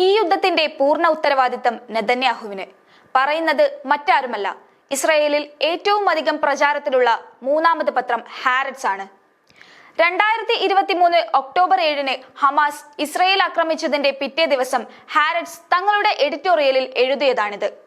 ഈ യുദ്ധത്തിന്റെ പൂർണ ഉത്തരവാദിത്തം നെതന്യാഹുവിന്. പറയുന്നത് മറ്റാരുമല്ല. ഇസ്രയേലിൽ ഏറ്റവും അധികം പ്രചാരത്തിലുള്ള മൂന്നാമത് പത്രം ഹാരറ്റ്സ് ആണ്. രണ്ടായിരത്തി ഇരുപത്തി മൂന്ന് ഒക്ടോബർ ഏഴിന് ഹമാസ് ഇസ്രയേൽ ആക്രമിച്ചതിന്റെ പിറ്റേ ദിവസം ഹാരറ്റ്സ് തങ്ങളുടെ എഡിറ്റോറിയലിൽ എഴുതിയതാണിത്.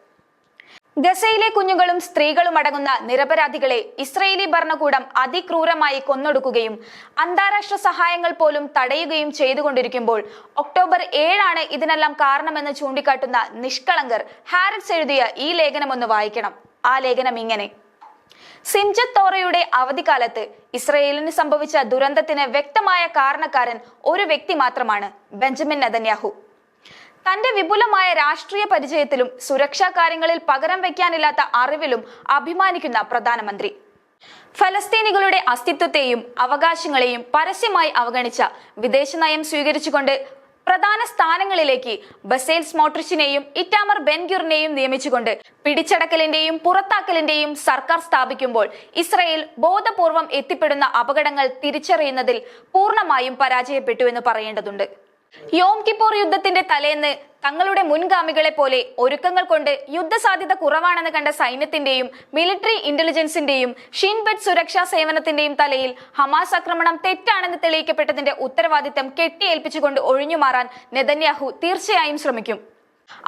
ഗസയിലെ കുഞ്ഞുങ്ങളും സ്ത്രീകളും അടങ്ങുന്ന നിരപരാധികളെ ഇസ്രയേലി ഭരണകൂടം അതിക്രൂരമായി കൊന്നൊടുക്കുകയും അന്താരാഷ്ട്ര സഹായങ്ങൾ പോലും തടയുകയും ചെയ്തുകൊണ്ടിരിക്കുമ്പോൾ ഒക്ടോബർ ഏഴാണ് ഇതിനെല്ലാം കാരണമെന്ന് ചൂണ്ടിക്കാട്ടുന്ന നിഷ്കളങ്കർ ഹാരറ്റ്സ് എഴുതിയ ഈ ലേഖനം ഒന്ന് വായിക്കണം. ആ ലേഖനം ഇങ്ങനെ. സിംജത് തോറയുടെ അവധിക്കാലത്ത് ഇസ്രയേലിന് സംഭവിച്ച ദുരന്തത്തിന് വ്യക്തമായ കാരണക്കാരൻ ഒരു വ്യക്തി മാത്രമാണ് ബെഞ്ചമിൻ നെതന്യാഹു. തന്റെ വിപുലമായ രാഷ്ട്രീയ പരിചയത്തിലും സുരക്ഷാ കാര്യങ്ങളിൽ പകരം വയ്ക്കാനില്ലാത്ത അറിവിലും അഭിമാനിക്കുന്ന പ്രധാനമന്ത്രി. ഫലസ്തീനികളുടെ അസ്തിത്വത്തെയും അവകാശങ്ങളെയും പരസ്യമായി അവഗണിച്ച വിദേശ നയം സ്വീകരിച്ചുകൊണ്ട് പ്രധാന സ്ഥാനങ്ങളിലേക്ക് ബസേൽ സ്മോട്രിച്ചിനെയും ഇറ്റാമർ ബെൻഗ്യൂറിനെയും നിയമിച്ചുകൊണ്ട് പിടിച്ചടക്കലിന്റെയും പുറത്താക്കലിന്റെയും സർക്കാർ സ്ഥാപിക്കുമ്പോൾ ഇസ്രയേൽ ബോധപൂർവം എത്തിപ്പെടുന്ന അപകടങ്ങൾ തിരിച്ചറിയുന്നതിൽ പൂർണമായും പരാജയപ്പെട്ടു എന്ന് പറയേണ്ടതുണ്ട്. യോം കിപ്പോർ യുദ്ധത്തിന്റെ തലേന്ന് തങ്ങളുടെ മുൻഗാമികളെ പോലെ ഒരുക്കങ്ങൾ കൊണ്ട് യുദ്ധസാധ്യത കുറവാണെന്ന് കണ്ട സൈന്യത്തിന്റെയും മിലിറ്ററി ഇന്റലിജൻസിന്റെയും ഷിൻബെറ്റ് സുരക്ഷാ സേവനത്തിന്റെയും തലയിൽ ഹമാസ് ആക്രമണം തെറ്റാണെന്ന് തെളിയിക്കപ്പെട്ടതിന്റെ ഉത്തരവാദിത്തം കെട്ടിയേൽപ്പിച്ചുകൊണ്ട് ഒഴിഞ്ഞുമാറാൻ നെതന്യാഹു തീർച്ചയായും ശ്രമിക്കും.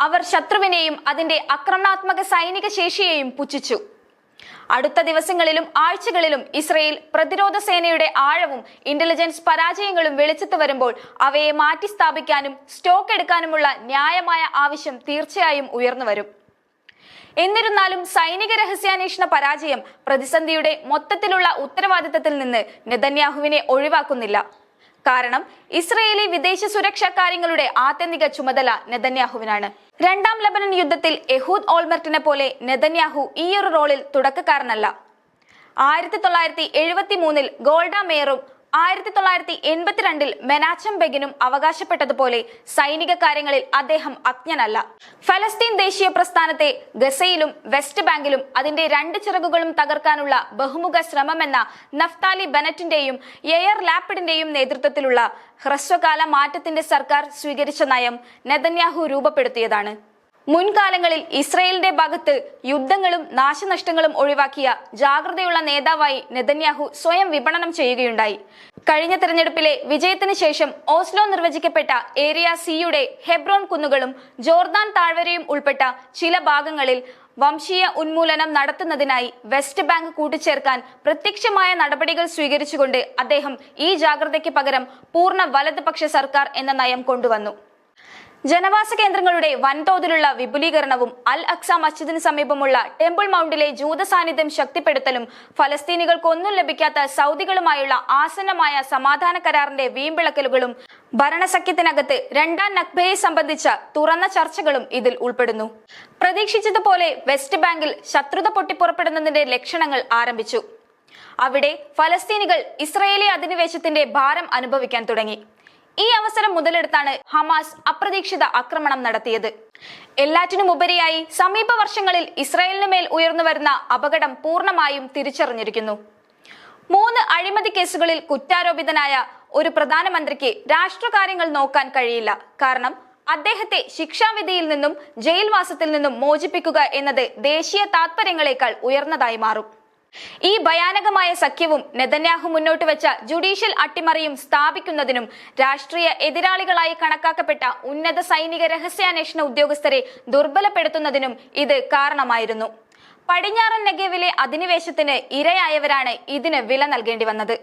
അവർ ശത്രുവിനെയും അതിന്റെ ആക്രമണാത്മക സൈനിക ശേഷിയെയും പുച്ഛിച്ചു. അടുത്ത ദിവസങ്ങളിലും ആഴ്ചകളിലും ഇസ്രയേൽ പ്രതിരോധ സേനയുടെ ആഴവും ഇന്റലിജൻസ് പരാജയങ്ങളും വെളിച്ചത്ത് വരുമ്പോൾ അവയെ മാറ്റി സ്ഥാപിക്കാനും സ്റ്റോക്ക് എടുക്കാനുമുള്ള ന്യായമായ ആവശ്യം തീർച്ചയായും ഉയർന്നു വരും. എന്നിരുന്നാലും സൈനിക രഹസ്യാന്വേഷണ പരാജയം പ്രതിസന്ധിയുടെ മൊത്തത്തിലുള്ള ഉത്തരവാദിത്തത്തിൽ നിന്ന് നെതന്യാഹുവിനെ ഒഴിവാക്കുന്നില്ല. കാരണം ഇസ്രയേലി വിദേശ സുരക്ഷാ കാര്യങ്ങളുടെ ആത്യന്തിക ചുമതല നെതന്യാഹുവിനാണ്. രണ്ടാം ലബനൻ യുദ്ധത്തിൽ എഹൂദ് ഓൾമെർട്ടിനെ പോലെ നെതന്യാഹു ഈയൊരു റോളിൽ തുടക്കക്കാരനല്ല. ആയിരത്തി തൊള്ളായിരത്തി എഴുപത്തി മൂന്നിൽ ഗോൾഡ മേയറും ആയിരത്തി തൊള്ളായിരത്തി എൺപത്തിരണ്ടിൽ മെനാച്ചം ബെഗിനും അവകാശപ്പെട്ടതുപോലെ സൈനിക കാര്യങ്ങളിൽ അദ്ദേഹം അജ്ഞനല്ല. ഫലസ്തീൻ ദേശീയ പ്രസ്ഥാനത്തെ ഗസയിലും വെസ്റ്റ് ബാങ്കിലും അതിന്റെ രണ്ട് ചിറകുകളും തകർക്കാനുള്ള ബഹുമുഖ ശ്രമമെന്ന നഫ്താലി ബെനറ്റിന്റെയും എയർ ലാപ്പിഡിന്റെയും നേതൃത്വത്തിലുള്ള ഹ്രസ്വകാല മാറ്റത്തിന്റെ സർക്കാർ സ്വീകരിച്ച നയം നെതന്യാഹു രൂപപ്പെടുത്തിയതാണ്. മുൻകാലങ്ങളിൽ ഇസ്രയേലിന്റെ ഭാഗത്ത് യുദ്ധങ്ങളും നാശനഷ്ടങ്ങളും ഒഴിവാക്കിയ ജാഗ്രതയുള്ള നേതാവായി നെതന്യാഹു സ്വയം വിപണനം ചെയ്യുകയുണ്ടായി. കഴിഞ്ഞ തെരഞ്ഞെടുപ്പിലെ വിജയത്തിന് ശേഷം ഓസ്ലോ നിർവചിക്കപ്പെട്ട ഏരിയ സിയുടെ ഹെബ്രോൺ കുന്നുകളും ജോർദാൻ താഴ്വരയും ഉൾപ്പെട്ട ചില ഭാഗങ്ങളിൽ വംശീയ ഉന്മൂലനം നടത്തുന്നതിനായി വെസ്റ്റ് ബാങ്ക് കൂട്ടിച്ചേർക്കാൻ പ്രത്യക്ഷമായ നടപടികൾ സ്വീകരിച്ചുകൊണ്ട് അദ്ദേഹം ഈ ജാഗ്രതയ്ക്ക് പകരം പൂർണ വലതുപക്ഷ സർക്കാർ എന്ന നയം കൊണ്ടുവന്നു. ജനവാസ കേന്ദ്രങ്ങളുടെ വൻതോതിലുള്ള വിപുലീകരണവും അൽ അക്സ മസ്ജിദിന് സമീപമുള്ള ടെമ്പിൾ മൗണ്ടിലെ ജൂത സാന്നിധ്യം ശക്തിപ്പെടുത്തലും ഫലസ്തീനികൾക്കൊന്നും ലഭിക്കാത്ത സൗദികളുമായുള്ള ആസന്നമായ സമാധാന കരാറിന്റെ വീമ്പിളക്കലുകളും ഭരണസഖ്യത്തിനകത്ത് രണ്ടാം നഖ്ബയെ സംബന്ധിച്ച തുറന്ന ചർച്ചകളും ഇതിൽ ഉൾപ്പെടുന്നു. പ്രതീക്ഷിച്ചതുപോലെ വെസ്റ്റ് ബാങ്കിൽ ശത്രുത പൊട്ടിപ്പുറപ്പെടുന്നതിന്റെ ലക്ഷണങ്ങൾ ആരംഭിച്ചു. അവിടെ ഫലസ്തീനികൾ ഇസ്രയേലി അധിനിവേശത്തിന്റെ ഭാരം അനുഭവിക്കാൻ തുടങ്ങി. ഈ അവസരം മുതലെടുത്താണ് ഹമാസ് അപ്രതീക്ഷിത ആക്രമണം നടത്തിയത്. എല്ലാറ്റിനും ഉപരിയായി സമീപ വർഷങ്ങളിൽ ഇസ്രായേലിന് മേൽ ഉയർന്നു വരുന്ന അപകടം പൂർണമായും തിരിച്ചറിഞ്ഞിരിക്കുന്നു. മൂന്ന് അഴിമതി കേസുകളിൽ കുറ്റാരോപിതനായ ഒരു പ്രധാനമന്ത്രിക്ക് രാഷ്ട്രകാര്യങ്ങൾ നോക്കാൻ കഴിയില്ല. കാരണം അദ്ദേഹത്തെ ശിക്ഷാവിധിയിൽ നിന്നും ജയിൽവാസത്തിൽ നിന്നും മോചിപ്പിക്കുക എന്നത് ദേശീയ താത്പര്യങ്ങളെക്കാൾ ഉയർന്നതായി മാറും. ഈ ഭയാനകമായ സഖ്യവും നെതന്യാഹു മുന്നോട്ട് വെച്ച ജുഡീഷ്യൽ അട്ടിമറിയും സ്ഥാപിക്കുന്നതിനും രാഷ്ട്രീയ എതിരാളികളായി കണക്കാക്കപ്പെട്ട ഉന്നത സൈനിക രഹസ്യാന്വേഷണ ഉദ്യോഗസ്ഥരെ ദുർബലപ്പെടുത്തുന്നതിനും ഇത് കാരണമായിരുന്നു. പടിഞ്ഞാറൻ നഗേവിലെ അധിനിവേശത്തിന് ഇരയായവരാണ് ഇതിന് വില നൽകേണ്ടി വന്നത്.